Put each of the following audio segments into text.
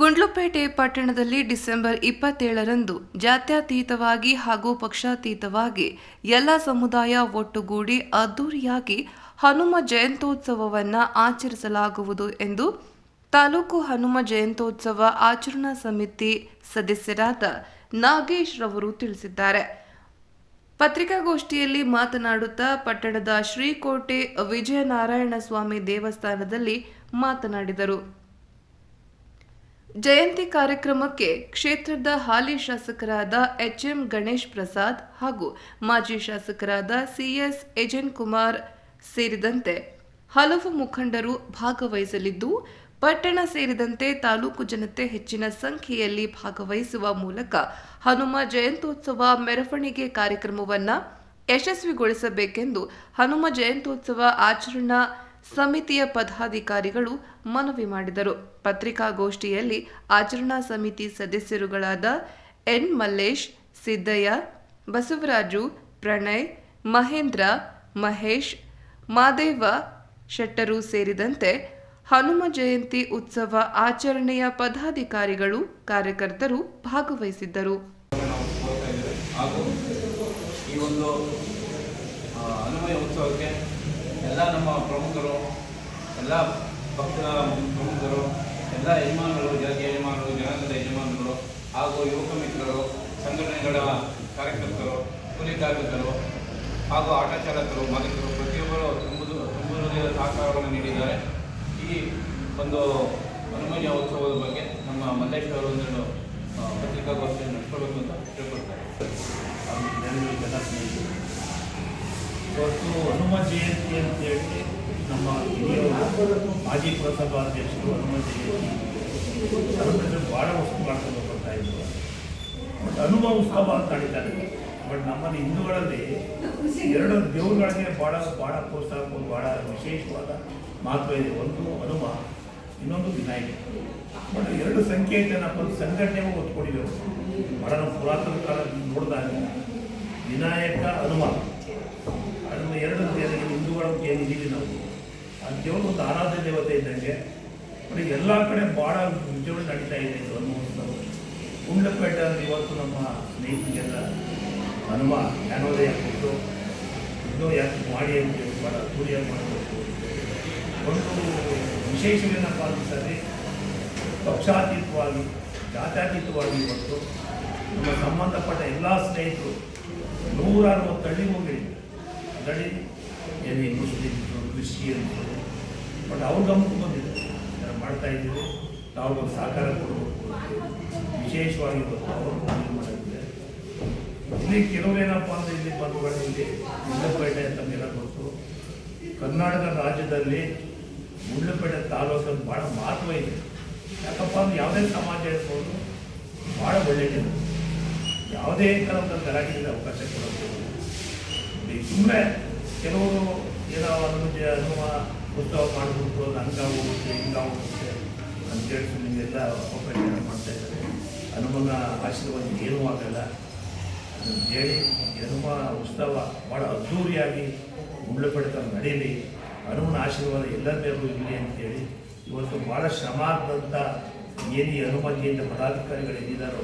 ಗುಂಡ್ಲುಪೇಟೆ ಪಟ್ಟಣದಲ್ಲಿ ಡಿಸೆಂಬರ್ ಇಪ್ಪತ್ತೇಳರಂದು ಜಾತ್ಯತೀತವಾಗಿ ಹಾಗೂ ಪಕ್ಷಾತೀತವಾಗಿ ಎಲ್ಲ ಸಮುದಾಯ ಒಟ್ಟುಗೂಡಿ ಅದ್ದೂರಿಯಾಗಿ ಹನುಮ ಜಯಂತ್ಯೋತ್ಸವವನ್ನು ಆಚರಿಸಲಾಗುವುದು ಎಂದು ತಾಲೂಕು ಹನುಮ ಜಯಂತ್ಯೋತ್ಸವ ಆಚರಣಾ ಸಮಿತಿ ಸದಸ್ಯರಾದ ನಾಗೇಶ್ ರವರು ತಿಳಿಸಿದ್ದಾರೆ. ಪತ್ರಿಕಾಗೋಷ್ಠಿಯಲ್ಲಿ ಮಾತನಾಡುತ್ತಾ ಪಟ್ಟಣದ ಶ್ರೀಕೋಟೆ ವಿಜಯನಾರಾಯಣ ಸ್ವಾಮಿ ದೇವಸ್ಥಾನದಲ್ಲಿ ಮಾತನಾಡಿದರು. ಜಯಂತಿ ಕಾರ್ಯಕ್ರಮಕ್ಕೆ ಕ್ಷೇತ್ರದ ಹಾಲಿ ಶಾಸಕರಾದ ಎಚ್ಎಂ ಗಣೇಶ್ ಪ್ರಸಾದ್ ಹಾಗೂ ಮಾಜಿ ಶಾಸಕರಾದ ಸಿಎಸ್ ಎಜೆನ್ ಕುಮಾರ್ ಸೇರಿದಂತೆ ಹಲವು ಮುಖಂಡರು ಭಾಗವಹಿಸಲಿದ್ದು, ಪಟ್ಟಣ ಸೇರಿದಂತೆ ತಾಲೂಕು ಜನತೆ ಹೆಚ್ಚಿನ ಸಂಖ್ಯೆಯಲ್ಲಿ ಭಾಗವಹಿಸುವ ಮೂಲಕ ಹನುಮ ಜಯಂತ್ಯೋತ್ಸವ ಮೆರವಣಿಗೆ ಕಾರ್ಯಕ್ರಮವನ್ನು ಯಶಸ್ವಿಗೊಳಿಸಬೇಕೆಂದು ಹನುಮ ಜಯಂತ್ಯೋತ್ಸವ ಆಚರಣಾ ಸಮಿತಿಯ ಪದಾಧಿಕಾರಿಗಳು ಮನವಿ ಮಾಡಿದರು. ಪತ್ರಿಕಾಗೋಷ್ಠಿಯಲ್ಲಿ ಆಚರಣಾ ಸಮಿತಿ ಸದಸ್ಯರುಗಳಾದ ಎನ್. ಮಲ್ಲೇಶ್, ಸಿದ್ದಯ್ಯ, ಬಸವರಾಜು, ಪ್ರಣಯ್, ಮಹೇಂದ್ರ, ಮಹೇಶ್, ಮಾದೇವ ಶೆಟ್ಟರು ಸೇರಿದಂತೆ ಹನುಮ ಜಯಂತಿ ಉತ್ಸವ ಆಚರಣೆಯ ಪದಾಧಿಕಾರಿಗಳು, ಕಾರ್ಯಕರ್ತರು ಭಾಗವಹಿಸಿದ್ದರು ನಾವು ಕೋರ್ತಾ ಇದ್ದೇವೆ ಹಾಗೂ ಈ ಒಂದು ಆ, ಹನುಮಯ ಉತ್ಸವಕ್ಕೆ ಎಲ್ಲ ನಮ್ಮ ಪ್ರಮುಖರು ಎಲ್ಲ ಪಕ್ಷದ ಪ್ರಮುಖರು ಎಲ್ಲ ಯಜಮಾನರು ಜಾತಿಯ ಯಜಮಾನರು ಜನಾಂಗದ ಯಜಮಾನರು ಹಾಗೂ ಯುವಕ ಮಿತ್ರರು ಸಂಘಟನೆಗಳ ಕಾರ್ಯಕರ್ತರು ಕೂಲಿ ಕಾರ್ಮಿಕರು ಹಾಗೂ ಆಟೋ ಚಾಲಕರು ಮಾಲೀಕರು ಪ್ರತಿಯೊಬ್ಬರು ತುಂಬುದು ತುಂಬುವುದೇ ಸಹಕಾರವನ್ನು ನೀಡಿದ್ದಾರೆ. ಈ ಒಂದು ಹನುಮಯ್ಯ ಉತ್ಸವದ ಬಗ್ಗೆ ನಮ್ಮ ಮಲ್ಲೇಶ್ವರ ಆ, ಪತ್ರಿಕಾಗೋಷ್ಠಿಯನ್ನು ನಡೆಸ್ಕೊಳ್ಬೇಕು ಅಂತ ತಿಳ್ಕೊಳ್ತಾರೆ ಇವತ್ತು ಹನುಮ ಜಯಂತಿ ಅಂತೇಳಿ ನಮ್ಮ ಹಿರಿಯವರು ಮಾಜಿ ಪುರಸಭಾ ಅಧ್ಯಕ್ಷರು ಹನುಮ ಜಯಂತಿ ಅದರ ಭಾಳ ವಸ್ತು ಮಾಡ್ಕೊಂಡು ಬರ್ತಾ ಇದ್ರು ಬಟ್ ಹನುಮ ಉತ್ಸವ ಅಂತ ಹೇಳಿದ್ದಾರೆ. ಬಟ್ ನಮ್ಮಲ್ಲಿ ಹಿಂದೂಗಳಲ್ಲಿ ಎರಡು ದೇವರುಗಳಿಗೆ ಭಾಳ ಭಾಳ ಪ್ರೋತ್ಸಾಹ ಭಾಳ ವಿಶೇಷವಾದ ಮಹತ್ವ ಇದೆ. ಒಂದು ಹನುಮ, ಇನ್ನೊಂದು ವಿನಾಯಕ. ಬಟ್ ಎರಡು ಸಂಖ್ಯೆ ಒಂದು ಸಂಘಟನೆಗೂ ಒತ್ತು ಕೊಡಿಬೇಕು ನಮ್ಮ ಪುರಾತನ ಕಾಲದಲ್ಲಿ ನೋಡಿದಾಗ ವಿನಾಯಕ, ಹನುಮ. ಎರಡು ದೇವರಿಗೆ ಹಿಂದೂಗಳ ಏನಿದ್ದೀವಿ ನಾವು? ಆ ದೇವರು ಒಂದು ಆರಾಧ್ಯ ದೇವತೆ ಇದ್ದಂಗೆ ಬಟ್ ಎಲ್ಲ ಕಡೆ ಭಾಳ ವಿಜೃಂಭಣೆ ನಡೀತಾ ಇದೆ ಇದು ಗುಂಡ್ಲಪೇಟೆಯಲ್ಲಿ ಇವತ್ತು ನಮ್ಮ ಸ್ನೇಹಿತರಿಗೆಲ್ಲ ಹನುಮ ಜ್ಞಾನೋದಯ ಕೊಟ್ಟು, ಇನ್ನೂ ಯಾಕೆ ಮಾಡಿ ಅಂತ ಭಾಳ ಸೂರ್ಯ ಮಾಡಬೇಕು ಒಂದು ವಿಶೇಷವೇನ ಪಾಲಿಸದೆ ಪಕ್ಷಾತೀತವಾಗಿ, ಜಾತ್ಯಾತೀತವಾಗಿ ಇವತ್ತು ನಮ್ಮ ಸಂಬಂಧಪಟ್ಟ ಎಲ್ಲ ಸ್ನೇಹಿತರು ನೂರಾರು ಅರವತ್ತು ಹಳ್ಳಿ ಹೋಗಿ ಹಳ್ಳಿ ಏನೇ ಕೃಷಿ ಅಂತೇಳಿ ಬಟ್ ಅವ್ರ ಗಮನಕ್ಕೆ ಬಂದಿದೆ. ಮಾಡ್ತಾ ಇದ್ದೀವಿ ನಾವು ಸಹಕಾರ ಕೊಡಬೇಕು. ವಿಶೇಷವಾಗಿ ಇವತ್ತು ಅವರು ಮನವಿ ಇಲ್ಲಿ ಇಲ್ಲಿ ಕೆಲವರೇನಪ್ಪ ಅಂದರೆ ಇಲ್ಲಿ ಬಂಧುಗಳು ಇಲ್ಲಿ ಗುಂಡ್ಲಪೇಟೆ ಅಂತ ಗೊತ್ತು ಕರ್ನಾಟಕ ರಾಜ್ಯದಲ್ಲಿ ಮುಳ್ಳಪೇಟೆ ತಾಲೂಕಲ್ಲಿ ಭಾಳ ಮಹತ್ವ ಇದೆ. ಯಾಕಪ್ಪ ಅಂದ್ರೆ ಯಾವುದೇ ಸಮಾಜ ಇರ್ಬೋದು ಭಾಳ ಒಳ್ಳೆಯದಿದೆ ಯಾವುದೇ ಥರದ ಗಲಾಟೆಗೆ ಅವಕಾಶ ಕೊಡೋದು ಸುಮ್ಮನೆ ಕೆಲವರು ಏನೋ ಅನುಮತಿ ಹನುಮ ಉತ್ಸವ ಮಾಡಿಬಿಟ್ಟು ಅದು ಹಂಗಾಗೋಗುತ್ತೆ ಅಂತ ಅಂತೇಳಿ ನಿಮಗೆಲ್ಲ ಅಪಪ್ರಚಾರ ಮಾಡ್ತಾ ಇದ್ದಾರೆ. ಹನುಮನ ಆಶೀರ್ವಾದ ಏನೂ ಆಗಲ್ಲ. ಅದನ್ನು ಹೇಳಿ ಹನುಮ ಉತ್ಸವ ಭಾಳ ಅದ್ಧೂರಿಯಾಗಿ ಗುಂಡ್ಲಪೇಟೆ ನಡೀಲಿ. ಹನುಮನ ಆಶೀರ್ವಾದ ಎಲ್ಲರ ಮೇಲೂ ಇರಲಿ ಅಂತೇಳಿ ಇವತ್ತು ಭಾಳ ಶ್ರಮ ಆದಂಥ ಏನು ಹನುಮ ಜಯಂತಿ ಪದಾಧಿಕಾರಿಗಳು ಏನಿದ್ದಾರೋ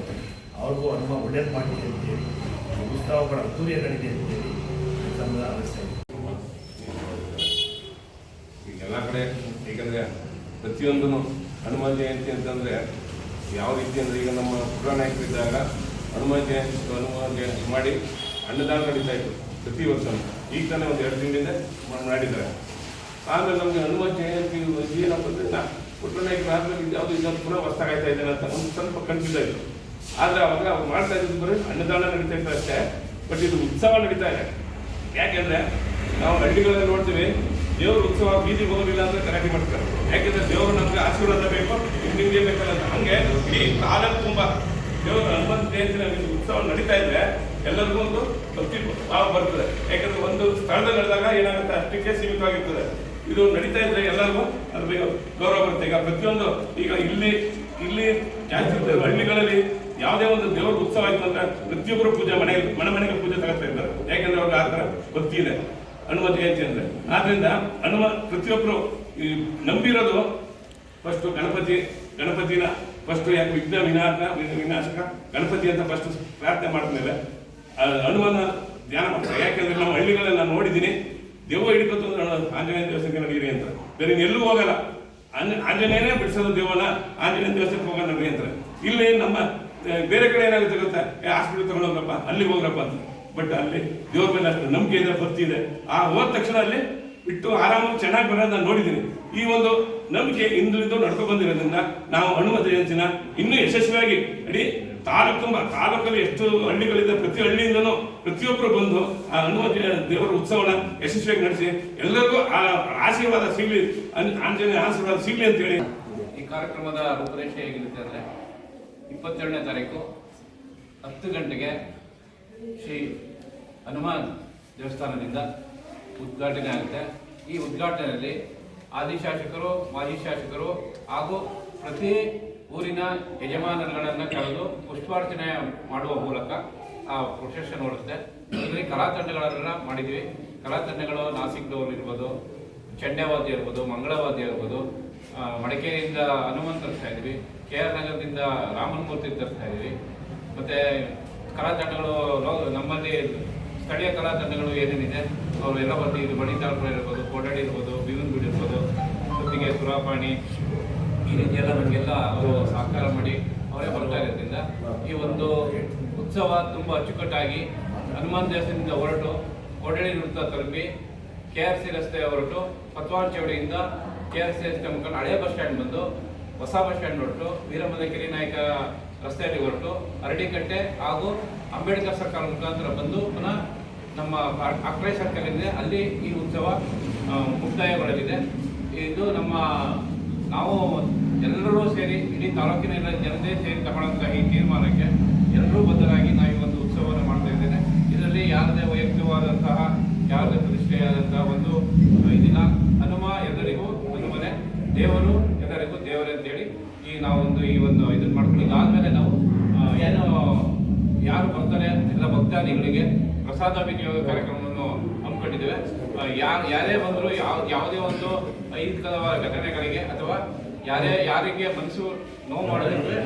ಅವ್ರಿಗೂ ಹನುಮ ಒಳ್ಳೇದು ಮಾಡಿದೆ ಅಂತೇಳಿ ಉತ್ಸವ ಭಾಳ ಅದ್ಧೂರಿಯಾಗಿ ನಡೀಲಿ ಅಂತೇಳಿ ತಮ್ಮ ಅನಿಸ್ತಾ ಕಡೆ ಏಕೆಂದರೆ ಪ್ರತಿಯೊಂದೂ ಹನುಮಾನ್ ಜಯಂತಿ ಅಂತಂದ್ರೆ ಯಾವ ರೀತಿ ಅಂದ್ರೆ ಈಗ ನಮ್ಮ ಪುರಾಣ ಇದ್ದಾಗ ಹನುಮಾನ್ ಜಯಂತಿ ಹನುಮಾನ್ ಜಯಂತಿ ಮಾಡಿ ಅನ್ನದಾನ ನಡೀತಾ ಇತ್ತು ಪ್ರತಿ ವರ್ಷ ಈಗ ತಾನೇ ಒಂದು ಎರಡು ತಿಂಗಳಿಂದ ಮಾಡ್- ಮಾಡಿದ್ದಾರೆ. ಆಮೇಲೆ ನಮಗೆ ಹನುಮಾನ್ ಜಯಂತಿ ಏನಪ್ಪ ಅಂದರೆ ನಾ ಪುಟ್ಟನಾಯಕರು ಆದ್ಮೇಲೆ ಯಾವುದು ಇದನ್ನು ಪುನಃ ಹೊಸ್ತಾಗಾಯ್ತಾ ಇದ್ದೇನೆ ಅಂತ ಒಂದು ಸ್ವಲ್ಪ ಕನ್ಫ್ಯೂಸ್ ಆಯಿತು. ಆದರೆ ಅವಾಗ ಅವ್ರು ಮಾಡ್ತಾ ಇದ್ದು ಬರೀ ಅನ್ನದಾನ ನಡೀತಾ ಇತ್ತು ಅಷ್ಟೇ, ಬಟ್ ಇದು ಉತ್ಸವ ನಡೀತಾ ಇದೆ. ಯಾಕೆಂದ್ರೆ ನಾವು ಹಳ್ಳಿಗಳಲ್ಲಿ ನೋಡ್ತೀವಿ, ದೇವ್ರ ಉತ್ಸವ ಬೀದಿ ಹೋಗೋದಿಲ್ಲ ಅಂತ ಕರಾಟಿ ಮಾಡ್ತಾರೆ. ಯಾಕೆಂದ್ರೆ ದೇವರು ನಮ್ಗೆ ಆಶೀರ್ವಾದ ಬೇಕು ನಿಮ್ಗೆ ಬೇಕಲ್ಲ ಹಂಗೆ ಇಡೀ ಕಾಲ ತುಂಬಾ ದೇವರ ಹನುಮಂತ ನಮಗೆ ಉತ್ಸವ ನಡೀತಾ ಇದ್ರೆ ಎಲ್ಲರಿಗೂ ಒಂದು ಭಕ್ತಿ ಭಾವ ಬರ್ತದೆ. ಯಾಕಂದ್ರೆ ಒಂದು ಸ್ಥಳದಲ್ಲಿ ನಡೆದಾಗ ಏನಾಗುತ್ತೆ? ಅಷ್ಟಕ್ಕೆ ಸೀಮಿತವಾಗಿರ್ತದೆ. ಇದು ನಡೀತಾ ಇದ್ರೆ ಎಲ್ಲರಿಗೂ ಅದ್ರ ಗೌರವ ಬರುತ್ತೆ. ಈಗ ಪ್ರತಿಯೊಂದು ಈಗ ಇಲ್ಲಿ ಇಲ್ಲಿ ಜಾಸ್ತಿ ಹಳ್ಳಿಗಳಲ್ಲಿ ಯಾವುದೇ ಒಂದು ದೇವರ ಉತ್ಸವ ಆಯ್ತು ಅಂದ್ರೆ ಪ್ರತಿಯೊಬ್ಬರು ಪೂಜೆ ಮನೆಗೆ ಮನೆ ಮನೆಗೆ ಪೂಜೆ ತಗೋತಾ ಇದ್ದಾರೆ ಯಾಕಂದ್ರೆ ಅವ್ರಿಗೆ ಆ ಭಕ್ತಿ ಇದೆ, ಹನುಮ ಜಯಂತಿ ಅಂದ್ರೆ. ಆದ್ರಿಂದ ಹನುಮ ಪ್ರತಿಯೊಬ್ಬರು ಈ ನಂಬಿರೋದು ಫಸ್ಟ್ ಗಣಪತಿ, ಗಣಪತಿನ ಫಸ್ಟ್ ಯಾಕೆ ವಿಘ್ನ ವಿನಾಶ ವಿನಾಶಕ? ಗಣಪತಿ ಅಂತ ಫಸ್ಟ್ ಪ್ರಾರ್ಥನೆ ಮಾಡಿದ್ಮೇಲೆ ಹನುಮಾನ ಧ್ಯಾನ ಮಾಡ್ತಾರೆ. ಯಾಕೆಂದ್ರೆ ನಾವು ಹಳ್ಳಿಗಳೆಲ್ಲ ನಾನು ನೋಡಿದ್ದೀನಿ ದೆವ್ವ ಅಂದ್ರೆ ಆಂಜನೇಯ ದೇವಸ್ಥಾನಕ್ಕೆ ನಡೀರಿ ಅಂತ. ಬೇರೆ ಎಲ್ಲೂ ಹೋಗಲ್ಲ. ಆಂಜ- ಆಂಜನೇಯನೇ ಬಿಡಿಸೋದು ದೇವನ ಆಂಜನೇಯ ದೇವಸ್ಥಾನಕ್ಕೆ ಹೋಗೋಣ ನಡೀರಿ ಅಂತಾರೆ ಇಲ್ಲಿ ನಮ್ಮ ಬೇರೆ ಕಡೆ ಏನಾಗುತ್ತೆ ಗೊತ್ತಾ? ಹಾಸ್ಪಿಟಲ್ ತಗೊಂಡೋಗ್ರಪ್ಪ ಅಲ್ಲಿ ಹೋಗ್ರಪ್ಪ ಅಂತ. ಬಟ್ ಅಲ್ಲಿ ದೇವ್ರ ಮೇಲೆ ಅಷ್ಟು ನಂಬಿಕೆ ಇದೆ, ಭಕ್ತಿ ಇದೆ. ಆ ಹೋದ ತಕ್ಷಣ ಅಲ್ಲಿ ಬಿಟ್ಟು ಆರಾಮಾಗಿ ಚೆನ್ನಾಗಿ ಬರೋದು ನಾನು ನೋಡಿದ್ದೀನಿ. ಈ ಒಂದು ನಂಬಿಕೆ ಹಿಂದುಳಿದು ನಡ್ಕೊಂಡು ಬಂದಿರೋದ್ರಿಂದ ನಾವು ಹನುಮ ಜಯಂತಿನ ಇನ್ನೂ ಯಶಸ್ವಿಯಾಗಿ, ಅಡಿ ತಾಲೂಕು ತುಂಬ, ತಾಲೂಕಲ್ಲಿ ಎಷ್ಟು ಹಳ್ಳಿಗಳಿದೆ, ಪ್ರತಿ ಹಳ್ಳಿಯಿಂದನೂ ಪ್ರತಿಯೊಬ್ಬರು ಬಂದು ಆ ಹನುಮ ದೇವರ ಉತ್ಸವನ ಯಶಸ್ವಿಯಾಗಿ ನಡೆಸಿ, ಎಲ್ಲರಿಗೂ ಆ ಆಶೀರ್ವಾದ ಸಿಗಲಿ ಆಂಜನೇಯ ಆಶೀರ್ವಾದ ಸಿಗಲಿ ಅಂತ ಹೇಳಿ. ಈ ಕಾರ್ಯಕ್ರಮದ ರೂಪರೇಷೆ ಹೇಗಿರುತ್ತೆ ಅಂದರೆ ಇಪ್ಪತ್ತೆರಡನೇ ತಾರೀಕು ಹತ್ತು ಗಂಟೆಗೆ ಶ್ರೀ ಹನುಮಾನ್ ದೇವಸ್ಥಾನದಿಂದ ಉದ್ಘಾಟನೆ ಆಗುತ್ತೆ. ಈ ಉದ್ಘಾಟನೆಯಲ್ಲಿ ಆದಿ ಶಾಸಕರು, ಮಾಜಿ ಶಾಸಕರು ಹಾಗೂ ಪ್ರತಿ ಊರಿನ ಯಜಮಾನರುಗಳನ್ನು ಕರೆದು ಪುಷ್ಪಾರ್ಚನೆ ಮಾಡುವ ಮೂಲಕ ಆ ಪ್ರೊಸೆಷನ್ ಓಡುತ್ತೆ. ಅದರಲ್ಲಿ ಕಲಾ ಮಾಡಿದ್ವಿ. ಕಲಾ ತಂಡಗಳು ನಾಸಿಕ್ದವ್ರು ಇರ್ಬೋದು ಚಂಡೆವಾದ್ಯ ಇರ್ಬೋದು ಮಂಗಳವಾದ್ಯ ಇರ್ಬೋದು ಮಡಿಕೇರಿಯಿಂದ ಹನುಮಂತ್ ತರಿಸ್ತಾ ಇದ್ವಿ ಕೆ ಆರ್ ನಗರದಿಂದ ರಾಮನ್ ಮೂರ್ತಿ ತರಿಸ್ತಾ ಇದ್ವಿ ಮತ್ತೆ ಕಲಾ ತಂಡಗಳು ನಮ್ಮಲ್ಲಿ ಸ್ಥಳೀಯ ಕಲಾ ತಂಡಗಳು ಏನೇನಿದೆ? ಅವರು ಎಲ್ಲ ಬಂದು ಇದು ಮಣಿತಾಳ್ಪುರ ಇರ್ಬೋದು ಕೋಡಾಡಿ ಇರ್ಬೋದು ಬೀವನ್ ಬೀಡ್ ಇರ್ಬೋದು, ಜೊತೆಗೆ ಸುರಾಪಾಣಿ, ಈ ರೀತಿಯೆಲ್ಲ ನಮಗೆಲ್ಲ ಅವರು ಸಹಕಾರ ಮಾಡಿ ಅವರೇ ಬರ್ತಾ ಇರೋದ್ರಿಂದ ಈ ಒಂದು ಉತ್ಸವ ತುಂಬ ಅಚ್ಚುಕಟ್ಟಾಗಿ ಹನುಮಾನ್ ದೇವಸ್ಥಾನದಿಂದ ಹೊರಟು ಕೊಡಳಿ ನೃತ್ಯ ತಲುಪಿ ಕೆ ಆರ್ ಸಿ ರಸ್ತೆ ಹೊರಟು ಪತ್ವಾರ್ ಚೌಡಿಯಿಂದ ಕೆ ಆರ್ ಸಿ ಎಸ್ ಮುಖಂಡ ಹಳೆ ಬಸ್ ಸ್ಟ್ಯಾಂಡ್ ಬಂದು ಹೊಸ ಬಸ್ ಸ್ಟ್ಯಾಂಡ್ ಹೊರಟು, ವೀರಮದ ಕಿರಿನಾಯಕ ರಸ್ತೆಯಲ್ಲಿ ಹೊರಟು ಅರಡಿಕಟ್ಟೆ ಹಾಗೂ ಅಂಬೇಡ್ಕರ್ ಸರ್ಕಾರ ಮುಖಾಂತರ ಬಂದು ಪುನಃ ನಮ್ಮ ಅಕ್ರೈ ಸರ್ಕಲ್ ಇದೆ. ಅಲ್ಲಿ ಈ ಉತ್ಸವ ಮುಕ್ತಾಯಗೊಳ್ಳಲಿದೆ. ಇದು ನಮ್ಮ, ನಾವು ಎಲ್ಲರೂ ಸೇರಿ ಇಡೀ ತಾಲೂಕಿನ ಜನತೆ ಸೇರಿ ತಗೊಳ್ಳೋಂಥ ಈ ತೀರ್ಮಾನಕ್ಕೆ ಎಲ್ಲರೂ ಬದ್ಧರಾಗಿ ನಾವು ಈ ಒಂದು ಉತ್ಸವವನ್ನು ಮಾಡ್ತಾ ಇದ್ದೇನೆ ಇದರಲ್ಲಿ ಯಾರದೇ ವೈಯಕ್ತಿಕವಾದಂತಹ ಯಾರದೇ ಪ್ರತಿಷ್ಠೆಯಾದಂತಹ ಒಂದು ಈ ದಿನ ಹನುಮ ಎಲ್ಲರಿಗೂ ಹನುಮನೆ ದೇವರು ಎಲ್ಲರಿಗೂ ದೇವರೇ ಅಂತೇಳಿ ಈ ನಾವು ಒಂದು ಈ ಒಂದು ಇದನ್ನ ಮಾಡ್ಕೊಂಡು ಇದಾದ್ಮೇಲೆ ನಾವು ಆ, ಏನು ಯಾರು ಬರ್ತಾರೆ ಎಲ್ಲ ಭಕ್ತಾದಿಗಳಿಗೆ ಪ್ರಸಾದ ವಿನಿಯೋಗ ಕಾರ್ಯಕ್ರಮವನ್ನು ಹಮ್ಮಿಕೊಂಡಿದ್ದೇವೆ. ಯಾರು ಬಂದರೂ ಯಾವ, ಯಾವುದೇ ಒಂದು ಐಹಿಕವಾದ ಘಟನೆಗಳಿಗೆ ಅಥವಾ ಯಾರೇ, ಯಾರಿಗೆ ಮನಸ್ಸು ನೋವು ಮಾಡೋದಿದ್ರೆ